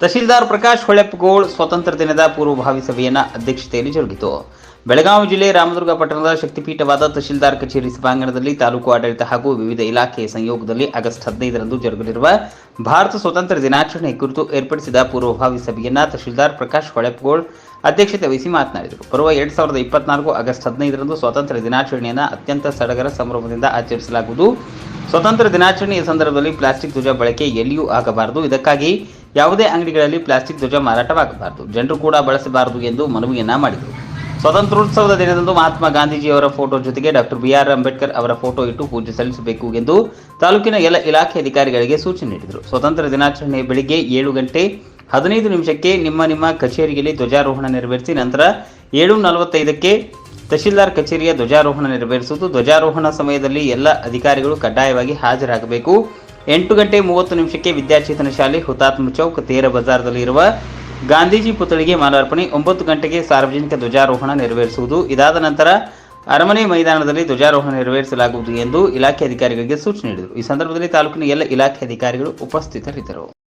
ತಹಶೀಲ್ದಾರ್ ಪ್ರಕಾಶ್ ಹೊಳೆಪ್ಪಗೋಳ್ ಸ್ವಾತಂತ್ರ್ಯ ದಿನದ ಪೂರ್ವಭಾವಿ ಸಭೆಯನ್ನ ಅಧ್ಯಕ್ಷತೆಯಲ್ಲಿ ಜರುಗಿತು. ಬೆಳಗಾವಿ ಜಿಲ್ಲೆ ರಾಮದುರ್ಗ ಪಟ್ಟಣದ ಶಕ್ತಿಪೀಠವಾದ ತಹಶೀಲ್ದಾರ್ ಕಚೇರಿ ಸಭಾಂಗಣದಲ್ಲಿ ತಾಲೂಕು ಆಡಳಿತ ಹಾಗೂ ವಿವಿಧ ಇಲಾಖೆಯ ಸಂಯೋಗದಲ್ಲಿ ಆಗಸ್ಟ್ ಹದಿನೈದರಂದು ಜರುಗಲಿರುವ ಭಾರತ ಸ್ವಾತಂತ್ರ್ಯ ದಿನಾಚರಣೆ ಕುರಿತು ಏರ್ಪಡಿಸಿದ ಪೂರ್ವಭಾವಿ ಸಭೆಯನ್ನು ತಹಶೀಲ್ದಾರ್ ಪ್ರಕಾಶ್ ಹೊಳೆಪ್ಪಗೋಳ್ ಅಧ್ಯಕ್ಷತೆ ವಹಿಸಿ ಮಾತನಾಡಿದರು. ಬರುವ ಎರಡ್ ಸಾವಿರದ ಇಪ್ಪತ್ನಾಲ್ಕು ಆಗಸ್ಟ್ ಹದಿನೈದರಂದು ಸ್ವಾತಂತ್ರ್ಯ ದಿನಾಚರಣೆಯನ್ನು ಅತ್ಯಂತ ಸಡಗರ ಸಂಭ್ರಮದಿಂದ ಆಚರಿಸಲಾಗುವುದು. ಸ್ವಾತಂತ್ರ್ಯ ದಿನಾಚರಣೆಯ ಸಂದರ್ಭದಲ್ಲಿ ಪ್ಲಾಸ್ಟಿಕ್ ಧ್ವಜ ಬಳಕೆ ಎಲ್ಲಿಯೂ ಆಗಬಾರದು. ಇದಕ್ಕಾಗಿ ಯಾವುದೇ ಅಂಗಡಿಗಳಲ್ಲಿ ಪ್ಲಾಸ್ಟಿಕ್ ಧ್ವಜ ಮಾರಾಟವಾಗಬಾರದು. ಜನರು ಕೂಡ ಬಳಸಬಾರದು ಎಂದು ಮನವಿಯನ್ನ ಮಾಡಿದರು. ಸ್ವಾತಂತ್ರ್ಯೋತ್ಸವದ ದಿನದಂದು ಮಹಾತ್ಮ ಗಾಂಧೀಜಿಯವರ ಫೋಟೋ ಜೊತೆಗೆ ಡಾಕ್ಟರ್ ಬಿ ಆರ್ ಅಂಬೇಡ್ಕರ್ ಅವರ ಫೋಟೋ ಇಟ್ಟು ಪೂಜೆ ಸಲ್ಲಿಸಬೇಕು ಎಂದು ತಾಲೂಕಿನ ಎಲ್ಲ ಇಲಾಖೆ ಅಧಿಕಾರಿಗಳಿಗೆ ಸೂಚನೆ ನೀಡಿದರು. ಸ್ವಾತಂತ್ರ್ಯ ದಿನಾಚರಣೆ ಬೆಳಿಗ್ಗೆ ಏಳು ಗಂಟೆ ಹದಿನೈದು ನಿಮಿಷಕ್ಕೆ ನಿಮ್ಮ ನಿಮ್ಮ ಕಚೇರಿಯಲ್ಲಿ ಧ್ವಜಾರೋಹಣ ನೆರವೇರಿಸಿ ನಂತರ ಏಳು ನಲವತ್ತೈದಕ್ಕೆ ತಹಶೀಲ್ದಾರ್ ಕಚೇರಿಯ ಧ್ವಜಾರೋಹಣ ನೆರವೇರಿಸುವುದು. ಧ್ವಜಾರೋಹಣ ಸಮಯದಲ್ಲಿ ಎಲ್ಲ ಅಧಿಕಾರಿಗಳು ಕಡ್ಡಾಯವಾಗಿ ಹಾಜರಾಗಬೇಕು. ಎಂಟು ಗಂಟೆ ಮೂವತ್ತು ನಿಮಿಷಕ್ಕೆ ವಿದ್ಯಾಚೇತನ ಶಾಲೆ ಹುತಾತ್ಮ ಚೌಕ್ ತೇರ ಬಜಾರ್ದಲ್ಲಿ ಇರುವ ಗಾಂಧೀಜಿ ಪುತ್ಥಳಿಗೆ ಮಾಲಾರ್ಪಣೆ. ಒಂಬತ್ತು ಗಂಟೆಗೆ ಸಾರ್ವಜನಿಕ ಧ್ವಜಾರೋಹಣ ನೆರವೇರಿಸುವುದು. ಇದಾದ ನಂತರ ಅರಮನೆ ಮೈದಾನದಲ್ಲಿ ಧ್ವಜಾರೋಹಣ ನೆರವೇರಿಸಲಾಗುವುದು ಎಂದು ಇಲಾಖೆ ಅಧಿಕಾರಿಗಳಿಗೆ ಸೂಚನೆ ನೀಡಿದರು. ಈ ಸಂದರ್ಭದಲ್ಲಿ ತಾಲೂಕಿನ ಎಲ್ಲ ಇಲಾಖೆ ಅಧಿಕಾರಿಗಳು ಉಪಸ್ಥಿತರಿದ್ದರು.